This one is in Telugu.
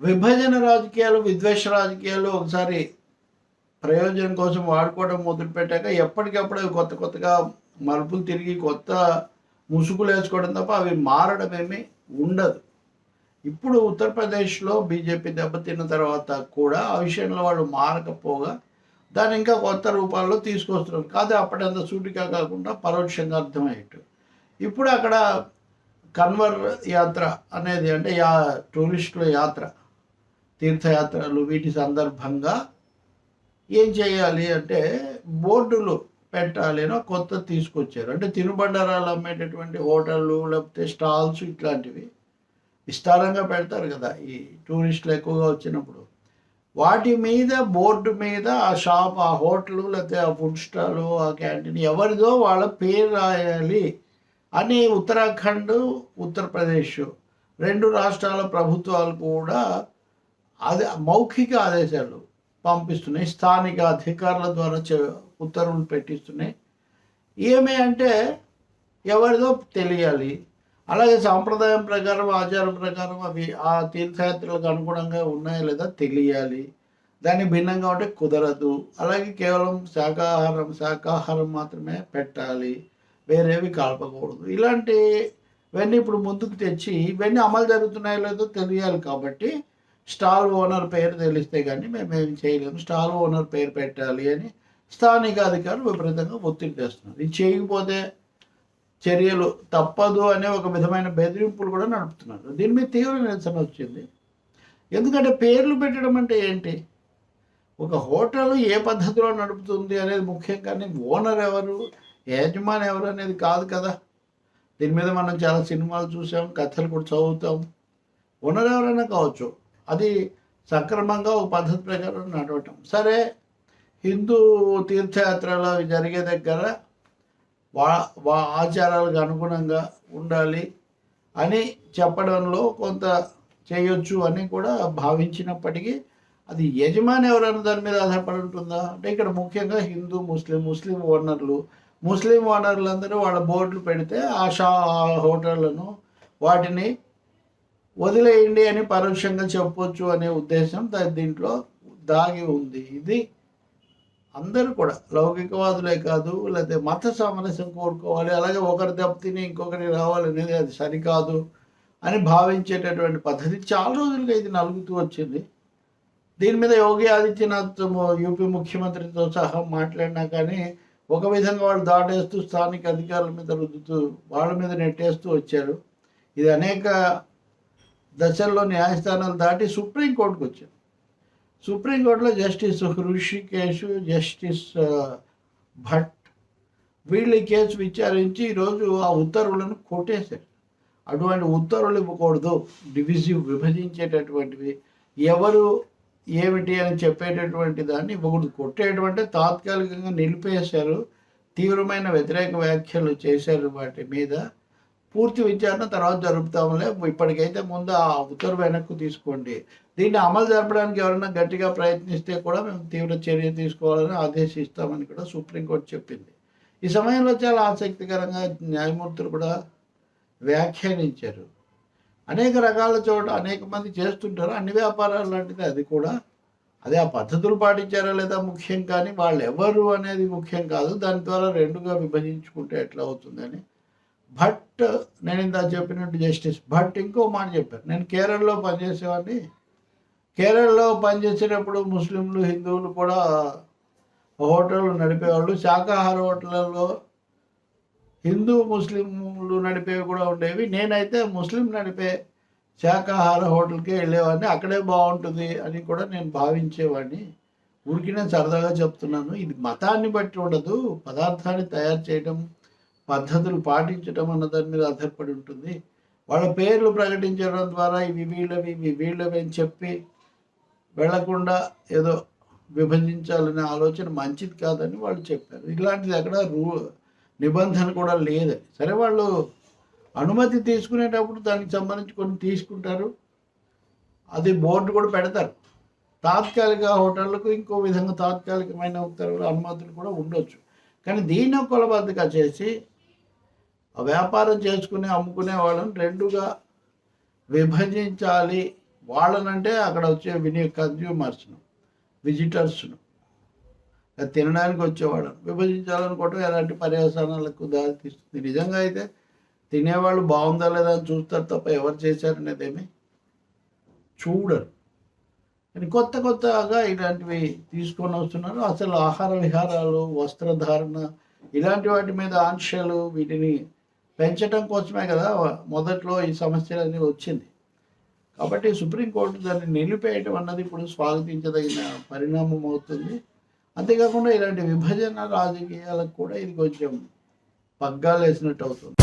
విభజన రాజకీయాలు విద్వేష రాజకీయాలు ఒకసారి ప్రయోజనం కోసం వాడుకోవడం మొదలుపెట్టాక ఎప్పటికప్పుడు అవి కొత్త కొత్తగా మలుపులు తిరిగి కొత్త ముసుగులు వేసుకోవడం తప్ప అవి మారడం ఏమీ ఉండదు. ఇప్పుడు ఉత్తరప్రదేశ్లో బీజేపీ దెబ్బతిన్న తర్వాత కూడా ఆ విషయంలో వాళ్ళు మారకపోగా దాన్ని ఇంకా కొత్త రూపాల్లో తీసుకొస్తున్నారు. కాదు అప్పటింత సూటిగా కాకుండా పరోక్షంగా అర్థమయ్యేట్టు. ఇప్పుడు అక్కడ కన్వర్ యాత్ర అనేది అంటే యా టూరిస్టుల యాత్ర. తీర్థయాత్రలు వీటి సందర్భంగా ఏం చేయాలి అంటే బోర్డులు పెట్టాలేనో కొత్త తీసుకొచ్చారు. అంటే తినుబండారాలు అమ్మేటటువంటి హోటళ్ళు లేకపోతే స్టాల్స్ ఇట్లాంటివి విస్తారంగా పెడతారు కదా ఈ టూరిస్టులు ఎక్కువగా వచ్చినప్పుడు. వాటి మీద బోర్డు మీద ఆ షాప్ ఆ హోటల్ లేకపోతే ఆ ఫుడ్ స్టాల్ ఆ క్యాంటీన్ ఎవరిదో వాళ్ళ పేరు రాయాలి అని ఉత్తరాఖండ్ ఉత్తరప్రదేశ్ రెండు రాష్ట్రాల ప్రభుత్వాలు కూడా అదే మౌఖిక ఆదేశాలు పంపిస్తున్నాయి స్థానిక అధికారుల ద్వారా ఉత్తర్వులు పెట్టిస్తున్నాయి. ఏమి అంటే ఎవరిదో తెలియాలి. అలాగే సాంప్రదాయం ప్రకారం ఆచారం ప్రకారం అవి ఆ తీర్థయాత్రలకు అనుగుణంగా ఉన్నాయా లేదా తెలియాలి. దాన్ని భిన్నంగా ఉంటే కుదరదు. అలాగే కేవలం శాకాహారం శాకాహారం మాత్రమే పెట్టాలి. వేరేవి కలపకూడదు. ఇలాంటి ఇవన్నీ ఇప్పుడు ముందుకు తెచ్చి ఇవన్నీ అమలు జరుగుతున్నాయో లేదో తెలియాలి కాబట్టి స్టాల్ ఓనర్ పేరు తెలిస్తే కానీ మేము ఏం చేయలేము. స్టాల్ ఓనర్ పేరు పెట్టాలి అని స్థానిక అధికారులు విపరీతంగా ఒత్తిడి చేస్తున్నారు ఇది చేయకపోతే చర్యలు తప్పదు అనే ఒక విధమైన బెదిరింపులు కూడా నడుపుతున్నారు. దీని మీద తీవ్ర నిరసన వచ్చింది. ఎందుకంటే పేర్లు పెట్టడం అంటే ఏంటి? ఒక హోటల్ ఏ పద్ధతిలో నడుపుతుంది అనేది ముఖ్యం కానీ ఓనర్ ఎవరు? యజమాని ఎవరు అనేది కాదు కదా. దీని మీద మనం చాలా సినిమాలు చూసాం కథలు కూడా చదువుతాం. ఓనర్ ఎవరైనా కావచ్చు. అది సక్రమంగా ఒక పద్ధతి ప్రకారం నడవటం. సరే హిందూ తీర్థయాత్రలో జరిగే దగ్గర వా వా ఆచారాలకు అనుగుణంగా ఉండాలి అని చెప్పడంలో కొంత చేయొచ్చు అని కూడా భావించినప్పటికీ అది యజమాని ఎవరైనా దాని మీద ఆధారపడి ఉంటుందా? అంటే ఇక్కడ ముఖ్యంగా హిందూ ముస్లిం ముస్లిం ఓనర్లు. ముస్లిం ఓనర్లందరూ వాళ్ళ బోర్డులు పెడితే ఆ షా హోటళ్ళను వాటిని వదిలేయండి అని పరోక్షంగా చెప్పొచ్చు అనే ఉద్దేశం దీంట్లో దాగి ఉంది. ఇది అందరూ కూడా లౌకికవాదులే కాదు లేకపోతే మత సామరస్యం కోరుకోవాలి అలాగే ఒకరి దెబ్బతిని ఇంకొకరి రావాలనేది అది సరికాదు అని భావించేటటువంటి పద్ధతి చాలా రోజులుగా ఇది నలుగుతూ వచ్చింది. దీని మీద యోగి ఆదిత్యనాథ్ యూపీ ముఖ్యమంత్రితో సహా మాట్లాడినా కానీ ఒక విధంగా వాళ్ళు దాటేస్తూ స్థానిక అధికారుల మీద రుద్దుతూ వాళ్ళ మీద నెట్టేస్తూ వచ్చారు. ఇది అనేక దశల్లో న్యాయస్థానాలు దాటి సుప్రీంకోర్టుకు వచ్చారు. సుప్రీంకోర్టులో జస్టిస్ హృషికేశ్ జస్టిస్ భట్ వీళ్ళు ఈ కేసు విచారించి ఈరోజు ఆ ఉత్తర్వులను కొట్టేశారు. అటువంటి ఉత్తర్వులు ఇవ్వకూడదు. డివిజివ్ విభజించేటటువంటివి. ఎవరు ఏమిటి అని చెప్పేటటువంటి దాన్ని ఇవ్వకూడదు. కొట్టేటువంటి తాత్కాలికంగా నిలిపేశారు. తీవ్రమైన వ్యతిరేక వ్యాఖ్యలు చేశారు వాటి మీద. పూర్తి విచారణ తర్వాత జరుపుతాములే ఇప్పటికైతే ముందు ఆ ఉత్తర్వు వెనక్కు తీసుకోండి. దీన్ని అమలు జరపడానికి ఎవరైనా గట్టిగా ప్రయత్నిస్తే కూడా మేము తీవ్ర చర్య తీసుకోవాలని ఆదేశిస్తామని కూడా సుప్రీంకోర్టు చెప్పింది. ఈ సమయంలో చాలా ఆసక్తికరంగా న్యాయమూర్తులు కూడా వ్యాఖ్యానించారు. అనేక రకాల చోట అనేక మంది చేస్తుంటారు. అన్ని వ్యాపారాలు లాంటిది అది కూడా. అదే ఆ పద్ధతులు పాటించారా లేదా ముఖ్యం కానీ వాళ్ళు ఎవరు అనేది ముఖ్యం కాదు. దాని ద్వారా రెండుగా విభజించుకుంటే ఎట్లా అవుతుందని భట్ నేను ఇందా చెప్పినట్టు జస్టిస్ భట్ ఇంకో మాట చెప్పారు. నేను కేరళలో పనిచేసేవాడిని. కేరళలో పనిచేసేటప్పుడు ముస్లింలు హిందువులు కూడా హోటళ్ళు నడిపేవాళ్ళు. శాకాహార హోటళ్ళలో హిందూ ముస్లింలు నడిపేవి కూడా ఉండేవి. నేనైతే ముస్లిం నడిపే శాకాహార హోటల్కే వెళ్ళేవాడిని. అక్కడే బాగుంటుంది అని కూడా నేను భావించేవాడిని. ఊరికి నేను సరదాగా చెప్తున్నాను. ఇది మతాన్ని బట్టి ఉండదు. పదార్థాన్ని తయారు చేయడం పద్ధతులు పాటించడం అన్న దాని మీద ఆధారపడి ఉంటుంది. వాళ్ళ పేర్లు ప్రకటించడం ద్వారా ఇవి వీళ్ళవి ఇవి వీళ్ళవి అని చెప్పి వెళ్ళకుండా ఏదో విభజించాలనే ఆలోచన మంచిది కాదని వాళ్ళు చెప్పారు. ఇలాంటిది అక్కడ రూ నిబంధన కూడా లేదు. సరే వాళ్ళు అనుమతి తీసుకునేటప్పుడు దానికి సంబంధించి కొన్ని తీసుకుంటారు. అది బోర్డు కూడా పెడతారు. తాత్కాలిక హోటళ్ళకు ఇంకో విధంగా తాత్కాలికమైన ఉత్తర్వులు అనుమతులు కూడా ఉండొచ్చు. కానీ దీన్ని కొలబద్దగా చేసి వ్యాపారం చేసుకునే అమ్ముకునే వాళ్ళని రెండుగా విభజించాలి. వాళ్ళనంటే అక్కడ వచ్చే వినియోగ కన్జ్యూమర్స్ను విజిటర్స్ను. తినడానికి వచ్చేవాళ్ళను. విభజించాలనుకోవటం ఎలాంటి పర్యవసానాలకు దారితీస్తుంది నిజంగా అయితే తినేవాళ్ళు బాగుందా లేదా అని చూస్తారు తప్ప ఎవరు చేశారనేది ఏమి చూడరు. కానీ కొత్త కొత్తగా ఇలాంటివి తీసుకొని వస్తున్నారు. అసలు ఆహార విహారాలు వస్త్రధారణ ఇలాంటి వాటి మీద ఆంక్షలు వీటిని పెంచడం కోసమే కదా మొదట్లో ఈ సమస్యలన్నీ వచ్చింది. కాబట్టి సుప్రీంకోర్టు దాన్ని నిలిపేయటం అన్నది ఇప్పుడు స్వాగతించదగిన పరిణామం అవుతుంది. అంతేకాకుండా ఇలాంటి విభజన రాజకీయాలకు కూడా ఇది కొంచెం పగ్గాలు వేసినట్టు అవుతుంది.